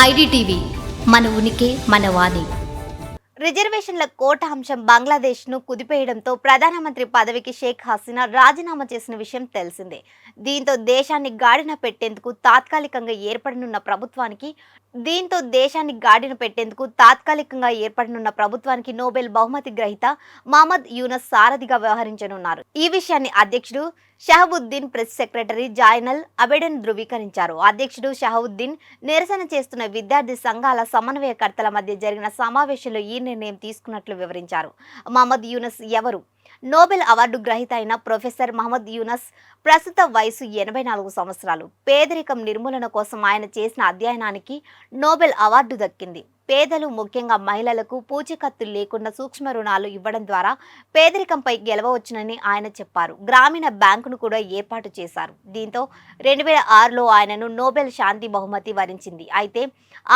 IDTV మన ఉనికి మన వాణి. రిజర్వేషన్ల కోట అంశం బంగ్లాదేశ్ను కుదిపేయడంతో ప్రధానమంత్రి పదవికి షేక్ హసీనా రాజీనామా చేసిన విషయం తెలిసిందే. దీంతో దేశాన్ని గాడిన పెట్టేందుకు తాత్కాలికంగా ఏర్పడనున్న ప్రభుత్వానికి దీంతో దేశాన్ని గాడిన పెట్టేందుకు తాత్కాలికంగా ఏర్పడనున్న ప్రభుత్వానికి నోబెల్ బహుమతి గ్రహీత మహమ్మద్ యూనస్ సారథిగా వ్యవహరించనున్నారు. ఈ విషయాన్ని అధ్యక్షుడు షహబుద్దీన్ ప్రెస్ సెక్రటరీ జాయినల్ అబెడెన్ ధృవీకరించారు. అధ్యక్షుడు షహబుద్దీన్ నిరసన చేస్తున్న విద్యార్థి సంఘాల సమన్వయకర్తల మధ్య జరిగిన సమావేశంలో ఈ నిర్ణయం తీసుకున్నట్లు వివరించారు. మహమ్మద్ యూనస్ ఎవరు? నోబెల్ అవార్డు గ్రహీత అయిన ప్రొఫెసర్ మహమ్మద్ యూనస్ ప్రస్తుత వయసు ఎనభై నాలుగు సంవత్సరాలు. పేదరికం నిర్మూలన కోసం ఆయన చేసిన అధ్యయనానికి నోబెల్ అవార్డు దక్కింది. పేదలు ముఖ్యంగా మహిళలకు పూచికత్తు లేకుండా సూక్ష్మ రుణాలు ఇవ్వడం ద్వారా పేదరికంపై గెలవవచ్చునని ఆయన చెప్పారు. గ్రామీణ బ్యాంకును కూడా ఏర్పాటు చేశారు. దీంతో రెండు వేల ఆరులో ఆయనను నోబెల్ శాంతి బహుమతి వరించింది. అయితే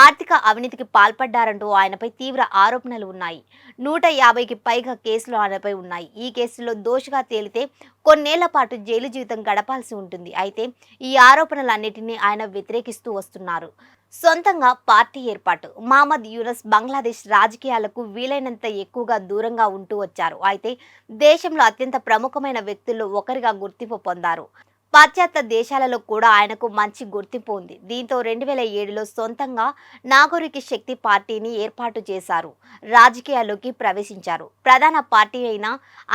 ఆర్థిక అవినీతికి పాల్పడ్డారంటూ ఆయనపై తీవ్ర ఆరోపణలు ఉన్నాయి. నూట యాభైకి పైగా కేసులు ఆయనపై ఉన్నాయి. ఈ కేసులో దోషిగా తేలితే కొన్నేళ్ళ పాటు జైలు జీవితం గడపాల్సి ఉంటుంది. అయితే ఈ ఆరోపణలన్నిటినీ ఆయన వ్యతిరేకిస్తూ వస్తున్నారు. సొంతంగా పార్టీ ఏర్పాటు. మహమ్మద్ యూనస్ బంగ్లాదేశ్ రాజకీయాలకు వీలైనంత ఎక్కువగా దూరంగా ఉంటూ వచ్చారు. అయితే దేశంలో అత్యంత ప్రముఖమైన వ్యక్తుల్లో ఒకరిగా గుర్తింపు పొందారు. పాశ్చాత్య దేశాలలో కూడా ఆయనకు మంచి గుర్తింపు ఉంది. దీంతో రెండు వేల ఏడులో సొంతంగా నాగరిక శక్తి పార్టీని ఏర్పాటు చేశారు. రాజకీయాల్లోకి ప్రవేశించారు. ప్రధాన పార్టీ అయిన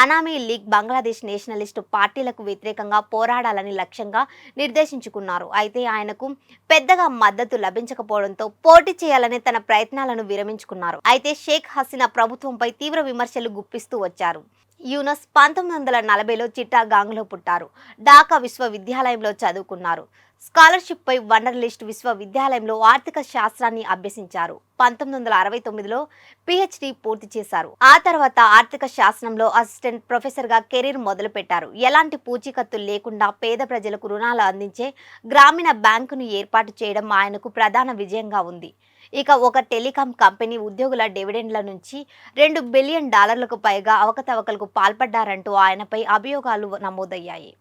అనామీ లీగ్ బంగ్లాదేశ్ నేషనలిస్టు పార్టీలకు వ్యతిరేకంగా పోరాడాలని లక్ష్యంగా నిర్దేశించుకున్నారు. అయితే ఆయనకు పెద్దగా మద్దతు లభించకపోవడంతో పోటీ చేయాలనే తన ప్రయత్నాలను విరమించుకున్నారు. అయితే షేక్ హసీనా ప్రభుత్వంపై తీవ్ర విమర్శలు గుప్పిస్తూ వచ్చారు. యూనస్ పంతొమ్మిది వందల నలభైలో చిట్టాగాంగ్లో పుట్టారు. ఢాకా విశ్వవిద్యాలయంలో చదువుకున్నారు. స్కాలర్షిప్ పై వండర్లిస్ట్ విశ్వవిద్యాలయంలో ఆర్థిక శాస్త్రాన్ని అభ్యసించారు. పంతొమ్మిది వందల అరవై తొమ్మిదిలో పిహెచ్డి పూర్తి చేశారు. ఆ తర్వాత ఆర్థిక శాస్త్రంలో అసిస్టెంట్ ప్రొఫెసర్గా కెరీర్ మొదలుపెట్టారు. ఎలాంటి పూచీకత్తు లేకుండా పేద ప్రజలకు రుణాలు అందించే గ్రామీణ బ్యాంకును ఏర్పాటు చేయడం ఆయనకు ప్రధాన విజయంగా ఉంది. ఇక ఒక టెలికాం కంపెనీ ఉద్యోగుల డివిడెండ్ల నుంచి రెండు బిలియన్ డాలర్లకు పైగా అవకతవకలకు పాల్పడ్డారంటూ ఆయనపై అభియోగాలు నమోదయ్యాయి.